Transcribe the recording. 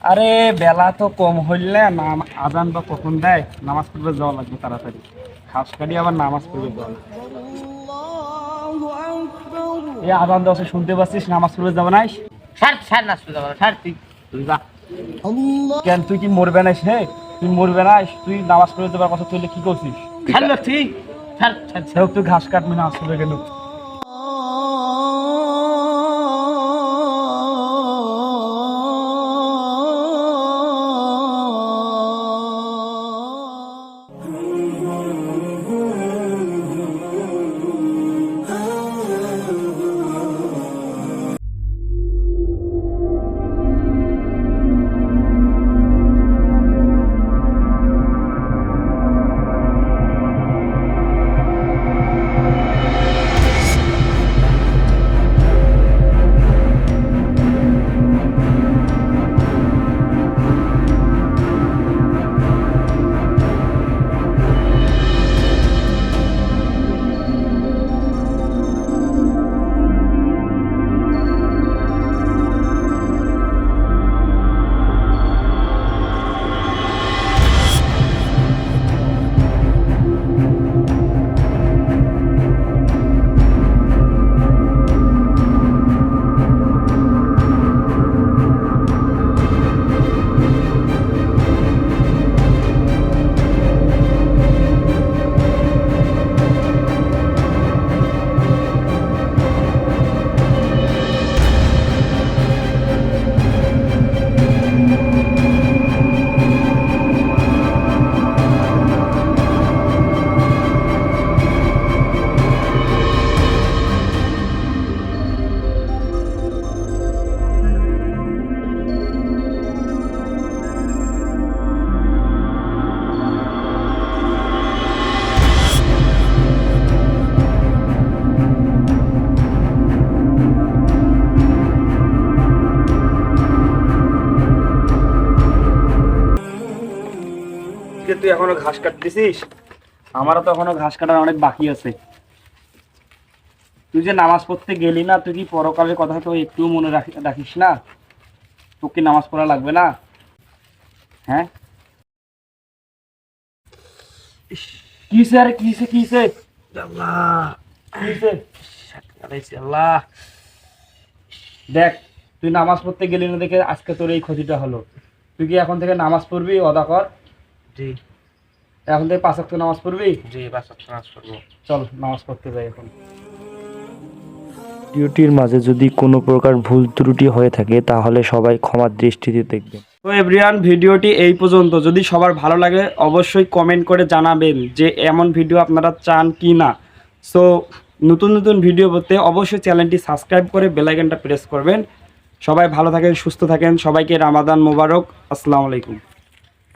আরে বেলা তো কম হইলে আজান বা কখন দেয়? নামাজ পড়বে যাওয়া লাগবে তাড়াতাড়ি। ঘাস কাটি আবার নামাজ পড়বে যাওয়া। এই আজান দেওয়া শুনতে পাচ্ছিস? নামাজ পড়বে যাবে না ছাড় ছাড় না শুধু ছাড় তুই তুই যা। কেন তুই কি মরবে না হে তুই মরবে না তুই নামাজ পড়ে যাবার কথা তুই কি করছিস? তুই ঘাস কাটবি না আসবে কেন? যে তুই এখনও ঘাস কাটতেছিস? আমারও তো এখনও ঘাস কাটার অনেক বাকি আছে। তুই যে নামাজ পড়তে গেলি না, তুই কি পরকালের কথা তো একটু মনে রাখিস না? তোকে নামাজ পড়া লাগবে না? হ্যাঁ? কিসে আরে কিসে কিসে আল্লাহ। দেখ, তুই নামাজ পড়তে গেলি না দেখে আজকে তোর এই ক্ষতিটা হলো। তুই কি এখন থেকে নামাজ পড়বি? অদা কর। জি। এখন থেকে পাঁচ ওয়াক্ত নামাজ পড়বি? জি বাস নামাজ পড়ব। চল নামাজ পড়তে যাই এখন। ভিডিওটির মাঝে যদি কোনো প্রকার ভুল ত্রুটি হয়ে থাকে তাহলে সবাই ক্ষমার দৃষ্টিতে দেখবেন। তো এভরিওয়ান ভিডিওটি এই পর্যন্ত। যদি সবার ভালো লাগে অবশ্যই কমেন্ট করে জানাবেন যে এমন ভিডিও আপনারা চান কি না। সো নতুন নতুন ভিডিও পেতে অবশ্যই চ্যানেলটি সাবস্ক্রাইব করে বেলাইকনটা প্রেস করবেন। সবাই ভালো থাকেন সুস্থ থাকেন। সবাইকে রামাদান মোবারক। আসসালামু আলাইকুম।